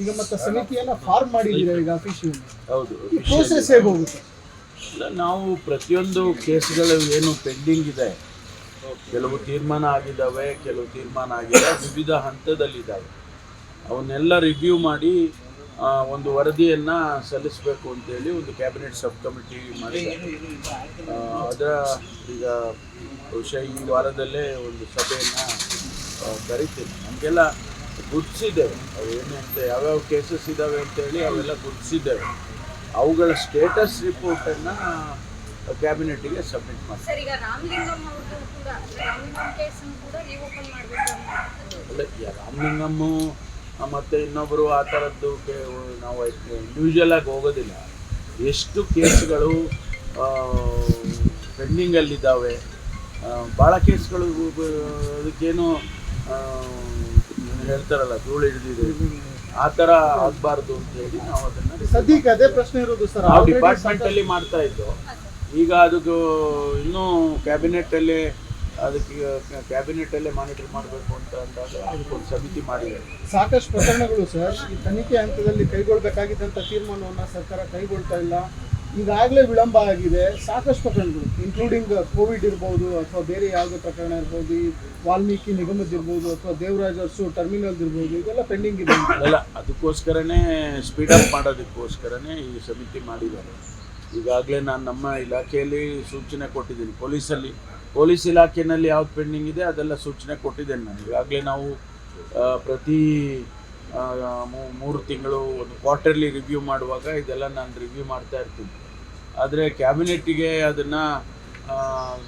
ಈಗ ಮತ್ತೆ ಸಮಿತಿಯನ್ನ ಫಾರ್ಮ್ ಮಾಡಿದ್ದೀರಾ ಈಗ ಅಫಿಷಿಯಲ್ ಹೌದು ಈ ಪ್ರೋಸೆಸ್ ಹೇಗೆ ಹೋಗುತ್ತೆ? ಇಲ್ಲ, ನಾವು ಪ್ರತಿಯೊಂದು ಕೇಸ್ಗಳು ಏನು ಪೆಂಡಿಂಗ್ ಇದೆ. ಕೆಲವು ತೀರ್ಮಾನ ಆಗಿದ್ದಾವೆ ಕೆಲವು ತೀರ್ಮಾನ ಆಗಿದೆ ವಿವಿಧ ಹಂತದಲ್ಲಿದ್ದಾವೆ. ಅವನ್ನೆಲ್ಲ ರಿವ್ಯೂ ಮಾಡಿ ಒಂದು ವರದಿಯನ್ನು ಸಲ್ಲಿಸಬೇಕು ಅಂತೇಳಿ ಒಂದು ಕ್ಯಾಬಿನೆಟ್ ಸಬ್ ಕಮಿಟಿ ಮಾಡಿದ್ದಾರೆ ಅದರ ಈಗ ಬಹುಶಃ ಈ ವಾರದಲ್ಲೇ ಒಂದು ಸಭೆಯನ್ನು ಕರಿತೀನಿ. ನಮಗೆಲ್ಲ ಗುರುತಿಸಿದ್ದೇವೆ ಅವು ಏನಂತ ಅಂತ ಯಾವ್ಯಾವ ಕೇಸಸ್ ಇದ್ದಾವೆ ಅಂತೇಳಿ ಅವೆಲ್ಲ ಗುರುತಿಸಿದ್ದೇವೆ ಅವುಗಳ ಸ್ಟೇಟಸ್ ರಿಪೋರ್ಟನ್ನು ಕ್ಯಾಬಿನೆಟ್ಗೆ ಸಬ್ಮಿಟ್ ಮಾಡಿ ಸರ್ ಈಗ ಅವ್ರದ್ದು ಕೂಡ ರಾಮಲಿಂಗಂ ಕೇಸನ್ನು ಕೂಡ ರೀಓಪನ್ ಮಾಡಬೇಕು ಅನ್ನೋದು ಅಲ್ಲ ಈ ರಾಮಲಿಂಗಮ್ಮು ಆ, ಮತ್ತೆ ಇನ್ನೊಬ್ಬರು ಆ ಥರದ್ದು ನಾವು ಇಂಡಿವಿಜುವಲ್ ಆಗಿ ಹೋಗೋದಿಲ್ಲ. ಎಷ್ಟು ಕೇಸ್ಗಳು ಪೆಂಡಿಂಗಲ್ಲಿದ್ದಾವೆ ಭಾಳ ಕೇಸ್ಗಳು ಅದಕ್ಕೇನು ಹೇಳ್ತಾರಲ್ಲ ಧೂಳು ಹಿಡಿದಿದೆ. ಆ ಥರ ಆಗಬಾರ್ದು ಅಂತ ಹೇಳಿ ನಾವು ಅದನ್ನ ಸದ್ಯಕ್ಕೆ ಅದೇ ಪ್ರಶ್ನೆ ಇರೋದು ಸರ್ ನಾವು ಡಿಪಾರ್ಟ್ಮೆಂಟ್ ಅಲ್ಲಿ ಮಾಡ್ತಾ ಇದ್ದು. ಈಗ ಅದಕ್ಕೆ ಇನ್ನೂ ಕ್ಯಾಬಿನೆಟ್ ಅಲ್ಲಿ ಅದಕ್ಕೆ ಕ್ಯಾಬಿನೆಟ್ ಅಲ್ಲೇ ಮಾನಿಟರ್ ಮಾಡಬೇಕು ಅಂತ ಅಂದಾಗ ಅದಕ್ಕೊಂದು ಸಮಿತಿ ಮಾಡಿದೆ. ಸಾಕಷ್ಟು ಪ್ರಕರಣಗಳು ಸರ್ ಈ ತನಿಖೆ ಹಂತದಲ್ಲಿ ಕೈಗೊಳ್ಳಬೇಕಾಗಿದ್ದಂಥ ತೀರ್ಮಾನವನ್ನು ಸರ್ಕಾರ ಕೈಗೊಳ್ತಾ ಇಲ್ಲ. ಈಗಾಗಲೇ ವಿಳಂಬ ಆಗಿದೆ. ಸಾಕಷ್ಟು ಪ್ರಕರಣಗಳು ಇನ್ಕ್ಲೂಡಿಂಗ್ ಕೋವಿಡ್ ಇರ್ಬೋದು ಅಥವಾ ಬೇರೆ ಯಾವುದೇ ಪ್ರಕರಣ ಇರ್ಬೋದು ಈ ವಾಲ್ಮೀಕಿ ನಿಗಮದ ಇರ್ಬೋದು ಅಥವಾ ದೇವರಾಜ್ ಅರ್ಸು ಟರ್ಮಿನಲ್ ಇರ್ಬೋದು, ಇದೆಲ್ಲ ಪೆಂಡಿಂಗ್ ಇದೆ ಅಲ್ಲ, ಅದಕ್ಕೋಸ್ಕರನೇ ಸ್ಪೀಡ್ ಅಪ್ ಮಾಡೋದಕ್ಕೋಸ್ಕರನೇ ಈ ಸಮಿತಿ ಮಾಡಿದ್ದಾರೆ. ಈಗಾಗಲೇ ನಾನು ನಮ್ಮ ಇಲಾಖೆಯಲ್ಲಿ ಸೂಚನೆ ಕೊಟ್ಟಿದ್ದೀನಿ. ಪೊಲೀಸಲ್ಲಿ, ಪೊಲೀಸ್ ಇಲಾಖೆಯಲ್ಲಿ ಯಾವ್ದು ಪೆಂಡಿಂಗ್ ಇದೆ ಅದೆಲ್ಲ ಸೂಚನೆ ಕೊಟ್ಟಿದ್ದೇನೆ ನಾನು. ಈಗಾಗಲೇ ನಾವು ಪ್ರತಿ ಮೂರು ತಿಂಗಳು ಒಂದು ಕ್ವಾರ್ಟರ್ಲಿ ರಿವ್ಯೂ ಮಾಡುವಾಗ ಇದೆಲ್ಲ ನಾನು ರಿವ್ಯೂ ಮಾಡ್ತಾ ಇರ್ತೀನಿ. ಆದರೆ ಕ್ಯಾಬಿನೆಟ್ಟಿಗೆ ಅದನ್ನು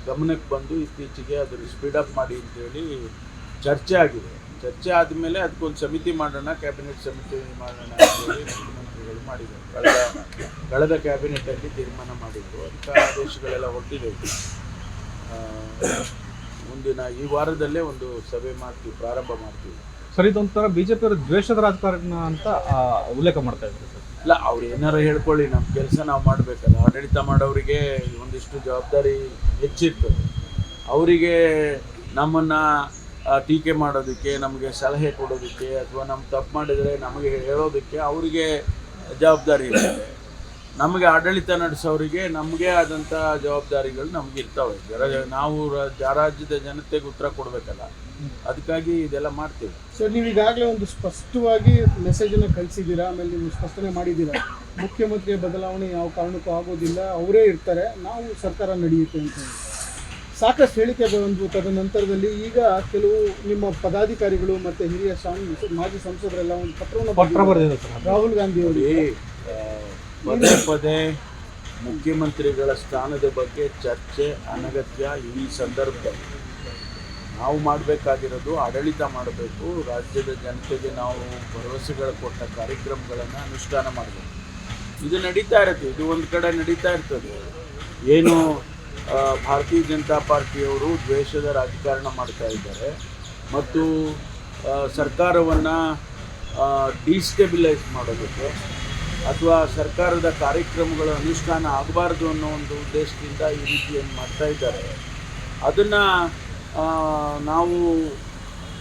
ಗಮನಕ್ಕೆ ಬಂದು ಇತ್ತೀಚೆಗೆ ಅದನ್ನು ಸ್ಪೀಡಪ್ ಮಾಡಿ ಅಂತೇಳಿ ಚರ್ಚೆ ಆಗಿದೆ. ಚರ್ಚೆ ಆದಮೇಲೆ ಅದಕ್ಕೊಂದು ಸಮಿತಿ ಮಾಡೋಣ ಕ್ಯಾಬಿನೆಟ್ ಸಮಿತಿ ಮಾಡೋಣ ಅಂತೇಳಿ ಮುಖ್ಯಮಂತ್ರಿಗಳು ಮಾಡಿದರು. ಕಳೆದ ಕಳೆದ ಕ್ಯಾಬಿನೆಟಲ್ಲಿ ತೀರ್ಮಾನ ಮಾಡಿದರು. ಅಂತ ಆದೇಶಗಳೆಲ್ಲ ಹೊರಟಿದೆ. ಮುಂದಿನ ಈ ವಾರದಲ್ಲೇ ಒಂದು ಸಭೆ ಮಾಡ್ತೀವಿ, ಪ್ರಾರಂಭ ಮಾಡ್ತೀವಿ. ಸರ್ ಬಿಜೆಪಿ ಅವರು ದ್ವೇಷದ ರಾಜಕಾರಣ ಅಂತ ಉಲ್ಲೇಖ ಮಾಡ್ತಾ ಇದ್ದಾರೆ ಸರ್. ಇಲ್ಲ, ಅವ್ರು ಏನಾರು ಹೇಳ್ಕೊಳ್ಳಿ ನಮ್ಮ ಕೆಲಸ ನಾವು ಮಾಡಬೇಕಲ್ಲ. ಆಡಳಿತ ಮಾಡೋರಿಗೆ ಒಂದಿಷ್ಟು ಜವಾಬ್ದಾರಿ ಹೆಚ್ಚಿತ್ತು. ಅವರಿಗೆ ನಮ್ಮನ್ನು ಟೀಕೆ ಮಾಡೋದಕ್ಕೆ, ನಮಗೆ ಸಲಹೆ ಕೊಡೋದಕ್ಕೆ, ಅಥವಾ ನಮ್ಮ ತಪ್ಪು ಮಾಡಿದರೆ ನಮಗೆ ಹೇಳೋದಕ್ಕೆ ಅವರಿಗೆ ಜವಾಬ್ದಾರಿ ಇರ್ತದೆ ನಮಗೆ ಆಡಳಿತ ನಡೆಸೋರಿಗೆ ನಮಗೆ ಆದಂಥ ಜವಾಬ್ದಾರಿಗಳು ನಮ್ಗೆ ಇರ್ತವೆ. ಜರ ನಾವು ರಾಜ್ಯದ ಜನತೆಗೆ ಉತ್ತರ ಕೊಡಬೇಕಲ್ಲ. ಅದಕ್ಕಾಗಿ ಇದೆಲ್ಲ ಮಾಡ್ತೀವಿ. ಸರ್ ನೀವು ಈಗಾಗಲೇ ಒಂದು ಸ್ಪಷ್ಟವಾಗಿ ಮೆಸೇಜನ್ನು ಕಳಿಸಿದ್ದೀರಾ? ಆಮೇಲೆ ನೀವು ಸ್ಪಷ್ಟನೆ ಮಾಡಿದ್ದೀರಾ? ಮುಖ್ಯಮಂತ್ರಿಯ ಬದಲಾವಣೆ ಯಾವ ಕಾರಣಕ್ಕೂ ಆಗೋದಿಲ್ಲ. ಅವರೇ ಇರ್ತಾರೆ. ನಾವು ಸರ್ಕಾರ ನಡೆಯುತ್ತೆ ಅಂತ ಸಾಕಷ್ಟು ಹೇಳಿಕೆ ಬಂದು ತದನಂತರದಲ್ಲಿ ಈಗ ಕೆಲವು ನಿಮ್ಮ ಪದಾಧಿಕಾರಿಗಳು ಮತ್ತು ಹಿರಿಯ ಮಾಜಿ ಸಂಸದರೆಲ್ಲ ಒಂದು ಪತ್ರವನ್ನು ಪತ್ರ ಬರೆದಿದ್ದಾರೆ. ಬರೆದಿದೆ ಸರ್. ರಾಹುಲ್ ಗಾಂಧಿ ಅವರಿಗೆ. ಪದೇ ಪದೇ ಮುಖ್ಯಮಂತ್ರಿಗಳ ಸ್ಥಾನದ ಬಗ್ಗೆ ಚರ್ಚೆ, ಅನಗತ್ಯ ಈ ಸಂದರ್ಭ ನಾವು ಮಾಡಬೇಕಾಗಿರೋದು ಆಡಳಿತ ಮಾಡಬೇಕು. ರಾಜ್ಯದ ಜನತೆಗೆ ನಾವು ಭರವಸೆಗಳು ಕೊಟ್ಟ ಕಾರ್ಯಕ್ರಮಗಳನ್ನು ಅನುಷ್ಠಾನ ಮಾಡಬೇಕು. ಇದು ನಡೀತಾ ಇರುತ್ತೆ. ಇದು ಒಂದು ಕಡೆ ನಡೀತಾ ಇರ್ತದೆ. ಏನು ಭಾರತೀಯ ಜನತಾ ಪಾರ್ಟಿಯವರು ದ್ವೇಷದ ರಾಜಕಾರಣ ಮಾಡ್ತಾ ಇದ್ದಾರೆ. ಮತ್ತು ಸರ್ಕಾರವನ್ನು ಡಿಸ್ಟೆಬಿಲೈಸ್ ಮಾಡೋದಕ್ಕೆ ಅಥವಾ ಸರ್ಕಾರದ ಕಾರ್ಯಕ್ರಮಗಳ ಅನುಷ್ಠಾನ ಆಗಬಾರ್ದು ಅನ್ನೋ ಒಂದು ಉದ್ದೇಶದಿಂದ ಈ ರೀತಿಯನ್ನು ಮಾಡ್ತಾ ಇದ್ದಾರೆ. ಅದನ್ನು ನಾವು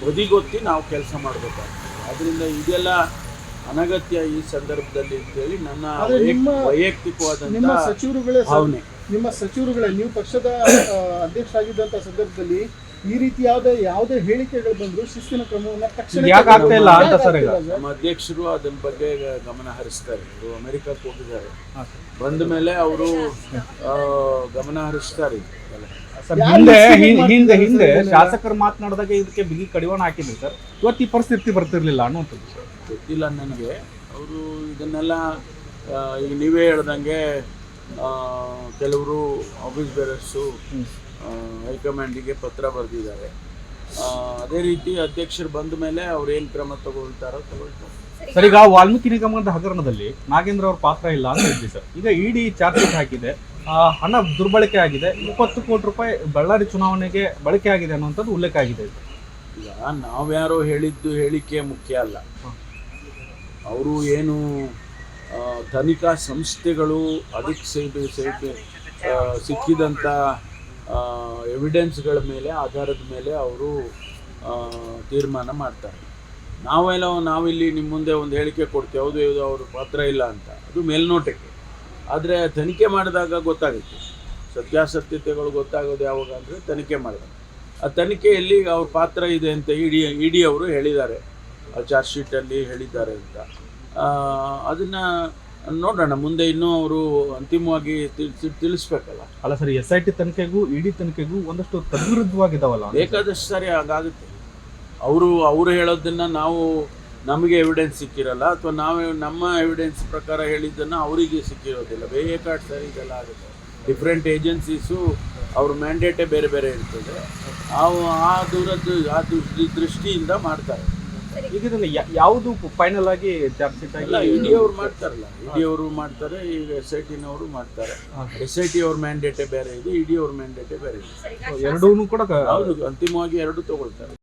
ಬದಿಗೊತ್ತಿ ನಾವು ಕೆಲಸ ಮಾಡಬೇಕಾಗ್ತದೆ. ಅದರಿಂದ ಇದೆಲ್ಲ ಅನಗತ್ಯ ಈ ಸಂದರ್ಭದಲ್ಲಿ ಅಂತೇಳಿ ನನ್ನ ವೈಯಕ್ತಿಕವಾದಂತಹ ನಿಮ್ಮ- ಸಚಿವರುಗಳೇ ಭಾವನೆ. ನಿಮ್ಮ ಸಚಿವರುಗಳೇ ನೀವು ಪಕ್ಷದ ಅಧ್ಯಕ್ಷ ಅಧ್ಯಕ್ಷರಾಗಿದ್ದಂಥ ಸಂದರ್ಭದಲ್ಲಿ ಈ ರೀತಿ ಯಾವುದೇ ಯಾವುದೇ ಹೇಳಿಕೆಗಳು ಬಂದ್ರು ಶಿಸ್ತಿನ ಕ್ರಮವನ್ನು ತಕ್ಷಣ ಯಾಕೆ ಆಗ್ತಾ ಇಲ್ಲ ಅಂತ ಸರ್ ಈಗ? ನಮ್ಮ ಅಧ್ಯಕ್ಷರು ಅದನ್ನ ಬಗ್ಗೆ ಗಮನ ಹರಿಸ್ತಾರೆ. ಅವರು ಅಮೆರಿಕಕ್ಕೆ ಹೋಗಿದ್ದಾರೆ. ಬಂದ ಮೇಲೆ ಅವರು ಗಮನ ಹರಿಸ್ತಾರೆ ಸರ್ ಹಿಂದೆ ಹಿಂದೆ ಹಿಂದೆ ಶಾಸಕರು ಮಾತನಾಡಿದಾಗ ಇದಕ್ಕೆ ಬಿಗಿ ಕಡಿವಾಣ ಹಾಕಿದ್ರು ಸರ್. ಇವತ್ತು ಈ ಪರಿಸ್ಥಿತಿ ಬರ್ತಿರ್ಲಿಲ್ಲ ಅನ್ನುವಂಥದ್ದು ಸರ್. ಗೊತ್ತಿಲ್ಲ ನನಗೆ. ಅವರು ಇದನ್ನೆಲ್ಲ ಈಗ ನೀವೇ ಹೇಳ್ದಂಗೆ ಕೆಲವರು ಆಫೀಸ್ ಬೇರರ್ಸು ಹೈಕಮಾಂಡಿಗೆ ಪತ್ರ ಬರೆದಿದ್ದಾರೆ. ಅದೇ ರೀತಿ ಅಧ್ಯಕ್ಷರು ಬಂದ ಮೇಲೆ ಅವ್ರು ಏನು ಕ್ರಮ ತಗೊಳ್ತಾರೋ ತಗೊಳ್ತಾರೆ. ಸರ್ ಈಗ ವಾಲ್ಮೀಕಿ ನಿಗಮದ ಹಗರಣದಲ್ಲಿ ನಾಗೇಂದ್ರ ಅವ್ರ ಪಾತ್ರ ಇಲ್ಲ ಅಂತ ಇದ್ವಿ ಸರ್. ಈಗ ಇಡಿ ಚಾರ್ಜ್ ಶೀಟ್ ಹಾಕಿದೆ. ಹಣ ದುರ್ಬಳಕೆ ಆಗಿದೆ. ಇಪ್ಪತ್ತು ಕೋಟಿ ರೂಪಾಯಿ ಬಳ್ಳಾರಿ ಚುನಾವಣೆಗೆ ಬಳಕೆ ಆಗಿದೆ ಅನ್ನುವಂಥದ್ದು ಉಲ್ಲೇಖ ಆಗಿದೆ. ಈಗ ನಾವ್ಯಾರೋ ಹೇಳಿದ್ದು ಹೇಳಿಕೆ ಮುಖ್ಯ ಅಲ್ಲ. ಅವರು ಏನು ತನಿಖಾ ಸಂಸ್ಥೆಗಳು ಅದಕ್ಕೆ ಸೇರಿ ಸೇರಿ ಆ, ಸಿಕ್ಕಿದಂಥ ಎವಿಡೆನ್ಸ್ಗಳ ಮೇಲೆ ಆಧಾರದ ಮೇಲೆ ಅವರು ತೀರ್ಮಾನ ಮಾಡ್ತಾರೆ. ನಾವೆಲ್ಲ ನಾವಿಲ್ಲಿ ನಿಮ್ಮ ಮುಂದೆ ಒಂದು ಹೇಳಿಕೆ ಕೊಡ್ತೀವಿ ಯಾವುದು ಯಾವುದು ಅವ್ರ ಪಾತ್ರ ಇಲ್ಲ ಅಂತ. ಅದು ಮೇಲ್ನೋಟಕ್ಕೆ. ಆದರೆ ತನಿಖೆ ಮಾಡಿದಾಗ ಗೊತ್ತಾಗುತ್ತೆ. ಸತ್ಯಾಸತ್ಯತೆಗಳು ಗೊತ್ತಾಗೋದು ಯಾವಾಗ ಅಂದರೆ ತನಿಖೆ ಮಾಡಿದಾಗ. ಆ ತನಿಖೆಯಲ್ಲಿ ಅವ್ರ ಪಾತ್ರ ಇದೆ ಅಂತ ಇಡಿ ಇಡಿ ಅವರು ಹೇಳಿದ್ದಾರೆ ಚಾರ್ಜ್ ಶೀಟಲ್ಲಿ ಹೇಳಿದ್ದಾರೆ ಅಂತ. ಅದನ್ನು ನೋಡೋಣ. ಮುಂದೆ ಇನ್ನೂ ಅವರು ಅಂತಿಮವಾಗಿ ತಿಳಿಸಿ ತಿಳಿಸ್ಬೇಕಲ್ಲ. ಅಲ್ಲ ಸರ್ ಎಸ್ ಐ ಟಿ ತನಿಖೆಗೂ ಇಡಿ ತನಿಖೆಗೂ ಒಂದಷ್ಟು ತದ್ವಿರುದ್ಧವಾಗಿದ್ದಾವಲ್ಲ ಬೇಕಾದಷ್ಟು ಸರಿ ಹಾಗಾಗುತ್ತೆ. ಅವರು ಅವರು ಹೇಳೋದನ್ನ ನಾವು ನಮಗೆ ಎವಿಡೆನ್ಸ್ ಸಿಕ್ಕಿರಲ್ಲ ಅಥವಾ ನಾವೇ ನಮ್ಮ ಎವಿಡೆನ್ಸ್ ಪ್ರಕಾರ ಹೇಳಿದ್ದನ್ನು ಅವರಿಗೆ ಸಿಕ್ಕಿರೋದಿಲ್ಲ. ಬೇಕಾಟ್ ಸರಿ ಇದೆಲ್ಲ ಆಗುತ್ತೆ. ಡಿಫ್ರೆಂಟ್ ಏಜೆನ್ಸೀಸು ಅವ್ರ ಮ್ಯಾಂಡೇಟೇ ಬೇರೆ ಬೇರೆ ಇರ್ತದೆ. ಆ ಆ ದೂರದ್ದು ಆ ದೃಷ್ಟಿ ದೃಷ್ಟಿಯಿಂದ ಮಾಡ್ತಾರೆ. ಈಗ ಇದನ್ನ ಯಾವುದು ಫೈನಲ್ ಆಗಿ ಚಾರ್ಜ್ ಶೀಟ್ ಆಗಿ ಇಡಿ ಅವ್ರು ಮಾಡ್ತಾರಲ್ಲ. ಇಡಿ ಅವರು ಮಾಡ್ತಾರೆ ಈಗ ಎಸ್ ಐ ಟಿನವರು ಮಾಡ್ತಾರೆ. ಎಸ್ ಐ ಟಿ ಅವ್ರ ಮ್ಯಾಂಡೇಟೇ ಬೇರೆ ಇದೆ ಇಡಿ ಅವ್ರ ಮ್ಯಾಂಡೇಟೇ ಬೇರೆ ಇದೆ. ಎರಡೂ ಕೂಡ ಹೌದು ಅಂತಿಮವಾಗಿ ಎರಡು ತಗೊಳ್ತಾರೆ.